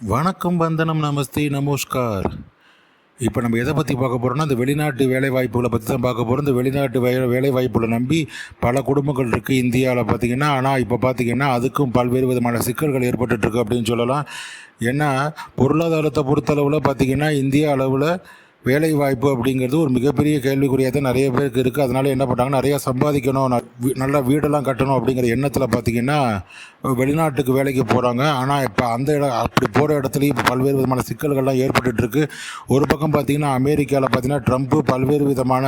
வணக்கம் வந்தனம் நமஸ்தே நமஸ்கார். இப்போ நம்ம எதை பற்றி பார்க்க போகிறோம்னா இந்த வெளிநாட்டு வேலைவாய்ப்புகளை பற்றி தான் பார்க்க போகிறோம் இந்த வெளிநாட்டு வே வேலைவாய்ப்புகளை நம்பி பல குடும்பங்கள் இருக்குது இந்தியாவில் பார்த்திங்கன்னா ஆனால் இப்போ பார்த்திங்கன்னா அதுக்கும் பல்வேறு விதமான சிக்கல்கள் ஏற்பட்டுருக்கு அப்படின்னு சொல்லலாம். ஏன்னா பொருளாதாரத்தை பொறுத்தளவில் பார்த்திங்கன்னா இந்திய அளவில் வேலை வாய்ப்பு அப்படிங்கிறது ஒரு மிகப்பெரிய கேள்விக்குறியாக தான் நிறைய பேருக்கு இருக்குது அதனால என்ன பண்ணுறாங்க நிறையா சம்பாதிக்கணும் ந- நல்லா வீடெல்லாம் கட்டணும் அப்படிங்கிற எண்ணத்தில் பார்த்திங்கன்னா வெளிநாட்டுக்கு வேலைக்கு போகிறாங்க ஆனால் இப்போ அந்த இடம் அப்படி போகிற இடத்துலையும் இப்போ பல்வேறு விதமான சிக்கல்கள்லாம் ஏற்பட்டுருக்கு ஒரு பக்கம் பார்த்திங்கன்னா அமெரிக்காவில் பார்த்திங்கன்னா ட்ரம்ப்பு பல்வேறு விதமான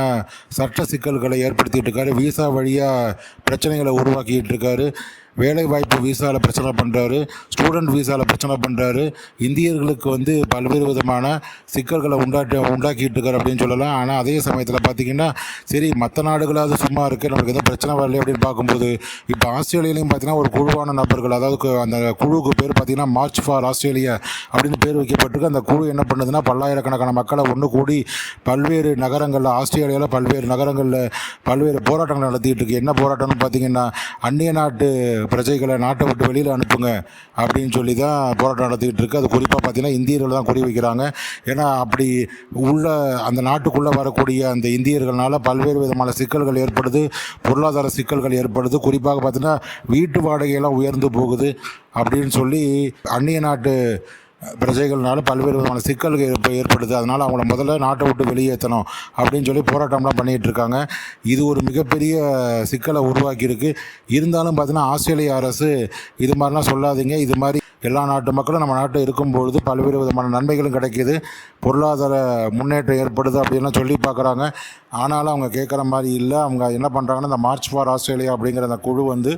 சட்ட சிக்கல்களை ஏற்படுத்திட்டு இருக்காரு. விசா வழியாக பிரச்சனைகளை உருவாக்கிட்டு இருக்காரு வேலை வாய்ப்பு விசாவில் பிரச்சனை பண்ணுறாரு ஸ்டூடெண்ட் விசாவில் பிரச்சனை பண்ணுறாரு இந்தியர்களுக்கு வந்து பல்வேறு விதமான சிக்கல்களை உண்டாட்டி உண்டாக்கிட்டு இருக்காரு அப்படின்னு சொல்லலாம். ஆனால் அதே சமயத்தில் பார்த்தீங்கன்னா சரி மற்ற நாடுகளாவது சும்மா இருக்குது நமக்கு எதுவும் பிரச்சனை வரல அப்படின்னு பார்க்கும்போது இப்போ ஆஸ்திரேலியாலையும் பார்த்தீங்கன்னா ஒரு குழுவான நபர்கள் அதாவது அந்த குழுவுக்கு பேர் பார்த்தீங்கன்னா மார்ச் ஃபார் ஆஸ்திரேலியா அப்படின்னு பேர் வைக்கப்பட்டிருக்கு. அந்த குழு என்ன பண்ணுதுன்னா பல்லாயிரக்கணக்கான மக்களை ஒன்று கூடி பல்வேறு நகரங்களில் ஆஸ்திரேலியாவில் பல்வேறு நகரங்களில் பல்வேறு போராட்டங்கள் நடத்திட்டு இருக்கு என்ன போராட்டம்னு பார்த்தீங்கன்னா அந்நிய நாட்டு பிரஜைகளை நாட்டை விட்டு வெளியில் அனுப்புங்க அப்படின்னு சொல்லி தான் போராட்டம் நடத்திக்கிட்டு இருக்குது அது குறிப்பாக பார்த்தீங்கன்னா இந்தியர்கள் தான் குறி வைக்கிறாங்க ஏன்னா அப்படி உள்ள அந்த நாட்டுக்குள்ளே வரக்கூடிய அந்த இந்தியர்களால் பல்வேறு விதமான சிக்கல்கள் ஏற்படுது. பொருளாதார சிக்கல்கள் ஏற்படுது. குறிப்பாக பார்த்தீங்கன்னா வீட்டு வாடகையெல்லாம் உயர்ந்து போகுது அப்படின்னு சொல்லி அந்நிய நாட்டு பிரஜைகள்னால பல்வேறு விதமான சிக்கல்கள் ஏற்ப ஏற்படுது. அதனால் அவங்கள முதல்ல நாட்டை விட்டு வெளியேற்றணும் அப்படின்னு சொல்லி போராட்டம்லாம் பண்ணிகிட்டு இருக்காங்க. இது ஒரு மிகப்பெரிய சிக்கலை உருவாக்கியிருக்கு. இருந்தாலும் பார்த்தீங்கன்னா ஆஸ்திரேலிய அரசு இது மாதிரிலாம் சொல்லாதீங்க. இது மாதிரி எல்லா நாட்டு மக்களும் நம்ம நாட்டில் இருக்கும்பொழுது பல்வேறு விதமான நன்மைகளும் கிடைக்கிது. பொருளாதார முன்னேற்றம் ஏற்படுது அப்படின்லாம் சொல்லி பார்க்குறாங்க ஆனாலும் அவங்க கேட்குற மாதிரி இல்லை. அவங்க என்ன பண்ணுறாங்கன்னா இந்த மார்ச் ஃபார் ஆஸ்திரேலியா அப்படிங்கிற அந்த குழு வந்து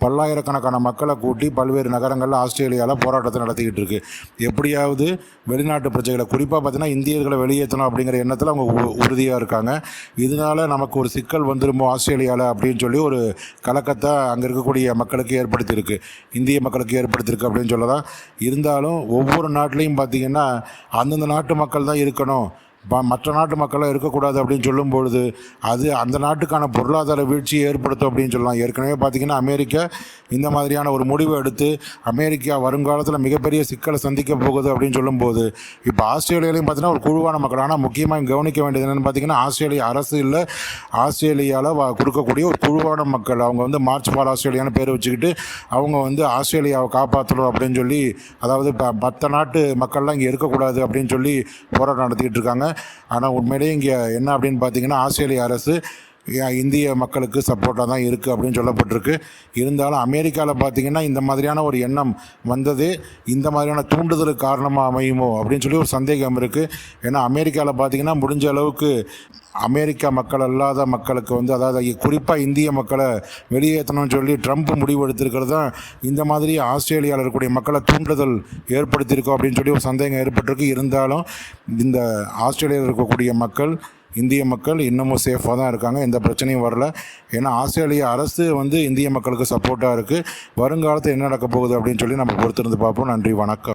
பல்லாயிரக்கணக்கான மக்களை கூட்டி பல்வேறு நகரங்களில் ஆஸ்திரேலியாவில் போராட்டத்தை நடத்திக்கிட்டு இருக்கு. எப்படியாவது வெளிநாட்டு பிரச்சனைகளை குறிப்பாக பார்த்தீங்கன்னா இந்தியர்களை வெளியேற்றணும் அப்படிங்கிற எண்ணத்தில் அவங்க உ- உறுதியாக இருக்காங்க. இதனால நமக்கு ஒரு சிக்கல் வந்துருமோ ஆஸ்திரேலியாவில் அப்படின்னு சொல்லி ஒரு கலக்கத்தை அங்கே இருக்கக்கூடிய மக்களுக்கு ஏற்படுத்தியிருக்கு. இந்திய மக்களுக்கு ஏற்படுத்தியிருக்கு அப்படின்னு சொல்லலாம் இருந்தாலும் ஒவ்வொரு நாட்டிலையும் பார்த்தீங்கன்னா அந்தந்த நாட்டு மக்கள் தான் இருக்கணும். மற்ற நாட்டு மக்களாக இருக்கக்கூடாது அப்படின்னு சொல்லும் பொழுது அது அந்த நாட்டுக்கான பொருளாதார வீழ்ச்சியை ஏற்படுத்தும் அப்படின்னு சொல்லலாம். ஏற்கனவே பார்த்திங்கன்னா அமெரிக்கா இந்த மாதிரியான ஒரு முடிவை எடுத்து அமெரிக்கா வருங்காலத்தில் மிகப்பெரிய சிக்கலை சந்திக்க போகுது அப்படின்னு சொல்லும்போது இப்போ ஆஸ்திரேலியாலையும் பார்த்தீங்கன்னா ஒரு குழுவான மக்கள். ஆனால் முக்கியமாக கவனிக்க வேண்டியது என்னென்னு பார்த்தீங்கன்னா ஆஸ்திரேலியா அரசு இல்லை ஆஸ்திரேலியாவில் வ- கொடுக்கக்கூடிய ஒரு குழுவான மக்கள். அவங்க வந்து மார்ச் ஃபார் ஆஸ்திரேலியான்னு பேர் வச்சுக்கிட்டு அவங்க வந்து ஆஸ்திரேலியாவை காப்பாற்றணும் அப்படின்னு சொல்லி அதாவது ப மற்ற நாட்டு மக்கள்லாம் இங்கே இருக்கக்கூடாது அப்படின்னு சொல்லி போராட்டம் நடத்திக்கிட்டு இருக்காங்க. ஆனால் உண்மையிலேயே இங்கே என்ன அப்படின்னு பார்த்தீங்கன்னா ஆஸ்திரேலிய அரசு இந்திய மக்களுக்கு சப்போர்ட்டாக தான் இருக்குது அப்படின்னு சொல்லப்பட்டிருக்கு. இருந்தாலும் அமெரிக்காவில் பார்த்தீங்கன்னா இந்த மாதிரியான ஒரு எண்ணம் வந்தது. இந்த மாதிரியான தூண்டுதலுக்கு காரணமாக அமையுமோ அப்படின்னு சொல்லி ஒரு சந்தேகம் இருக்குது ஏன்னா அமெரிக்காவில் பார்த்தீங்கன்னா முடிஞ்ச அளவுக்கு அமெரிக்கா மக்கள் அல்லாத மக்களுக்கு வந்து அதாவது குறிப்பாக இந்திய மக்களை வெளியேற்றணும்னு சொல்லி ட்ரம்ப் முடிவு எடுத்திருக்கிறது தான் இந்த மாதிரி ஆஸ்திரேலியாவில் இருக்கக்கூடிய மக்களை தூண்டுதல் ஏற்படுத்தியிருக்கோம் அப்படின்னு சொல்லி ஒரு சந்தேகம் ஏற்பட்டிருக்கு. இருந்தாலும் இந்த ஆஸ்திரேலியாவில் இருக்கக்கூடிய மக்கள் இந்திய மக்கள் இன்னமும் சேஃபாக தான் இருக்காங்க. எந்த பிரச்சனையும் வரல. ஏன்னா ஆஸ்திரேலிய அரசு வந்து இந்திய மக்களுக்கு சப்போர்ட்டாக இருக்குது வருங்காலத்தில் என்ன நடக்க போகுது அப்படின்னு சொல்லி நம்ம பொறுத்திருந்து பார்ப்போம். நன்றி வணக்கம்.